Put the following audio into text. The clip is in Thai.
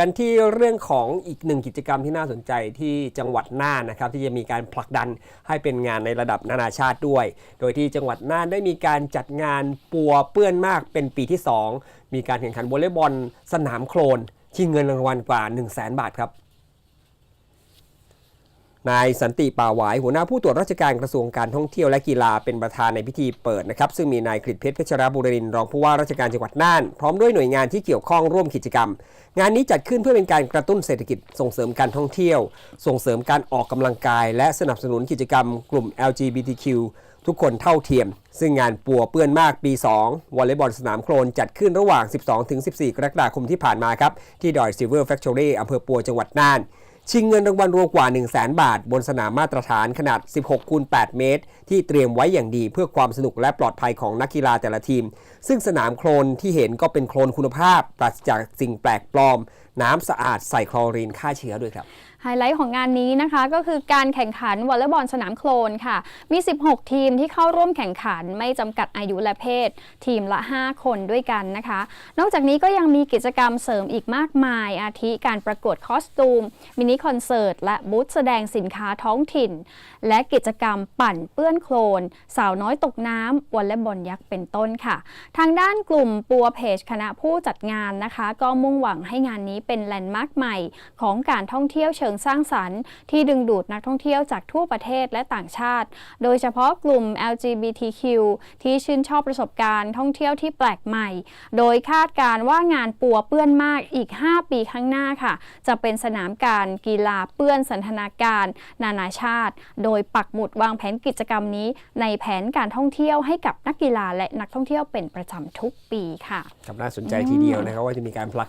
กันที่เรื่องของอีกหนึ่งกิจกรรมที่น่าสนใจที่จังหวัดน่านนะครับที่จะมีการผลักดันให้เป็นงานในระดับนานาชาติด้วย โดยที่จังหวัดน่านได้มีการจัดงานปัวเปื้อนมากเป็นปีที่ 2 มีการแข่งขันวอลเลย์บอลสนามโคลนชิงเงินรางวัลกว่า 1 0 0 0 0แบาทครับ นายสันติป่าหวายหัวหน้าผู้ตรวจราชการกระทรวงการท่องเที่ยวและกีฬาเป็นประธานในพิธีเปิดนะครับ ซึ่งมีนายกฤษเพชรเพชรบุรินทร์รองผู้ว่าราชการจังหวัดน่าน พร้อมด้วยหน่วยงานที่เกี่ยวข้องร่วมกิจกรรม งานนี้จัดขึ้นเพื่อเป็นการกระตุ้นเศรษฐกิจส่งเสริมการท่องเที่ยว ส่งเสริมการออกกำลังกาย และสนับสนุนกิจกรรม กลุ่ม LGBTQ ทุกคนเท่าเทียม ซึ่งงานปัวเปื้อนมากปี 2 วอลเลย์บอลสนามโคลนจัดขึ้นระหว่าง 12-14 กรกฎาคมที่ผ่านมาครับที่ดอยซิลเวอร์แฟคทอรี่อำเภอปัวจังหวัดน่าน ชิงเงินรางวัลรวมกว่า 1 0 0 0 0แบาท บนสนามมาตรฐานขนาด 16คูณ8เมตร ที่เตรียมไว้อย่างดีเพื่อความสนุกและปลอดภัยของนักกีฬาแต่ละทีม ซึ่งสนามโคลนที่เห็นก็เป็นโคลนคุณภาพปราศจากสิ่งแปลกปลอม น้ำสะอาดใส่คลอรีนฆ่าเชื้อด้วยครับ ไฮไลท์ของงานนี้นะคะก็คือการแข่งขันวอลเลย์บอลสนามโคลนค่ะ มี 16 ทีมที่เข้าร่วมแข่งขันไม่จำกัดอายุและเพศ ทีมละ 5 คนด้วยกันนะคะ นอกจากนี้ก็ยังมีกิจกรรมเสริมอีกมากมาย อาทิการประกวดคอสตูม มินิคอนเสิร์ต และบูธแสดงสินค้าท้องถิ่น และกิจกรรมปั่นเปื้อนโคลน สาวน้อยตกน้ำวอลเลย์บอลยักษ์เป็นต้นค่ะ ทางด้านกลุ่มปัวเพจคณะผู้จัดงานนะคะ ก็มุ่งหวังให้งานนี้เป็นแลนด์มาร์คใหม่ ของการท่องเที่ยวเชิงสร้างสรรค์ ที่ดึงดูดนักท่องเที่ยวจากทั่วประเทศและต่างชาติ โดยเฉพาะกลุ่ม LGBTQ ที่ชื่นชอบประสบการณ์ท่องเที่ยวที่แปลกใหม่ โดยคาดการณ์ว่างานปัวเปื้อนมากอีก 5 ปีข้างหน้าค่ะ จะเป็นสนามการกีฬาเปื้อนสันทนาการ นานาชาติ โดยปักหมุดวางแผนกิจกรรมนี้ ในแผนการท่องเที่ยวให้กับนักกีฬาและนักท่องเที่ยวเป็นประจำทุกปีค่ะ ครับน่าสนใจทีเดียวนะครับว่าจะมีการผลัก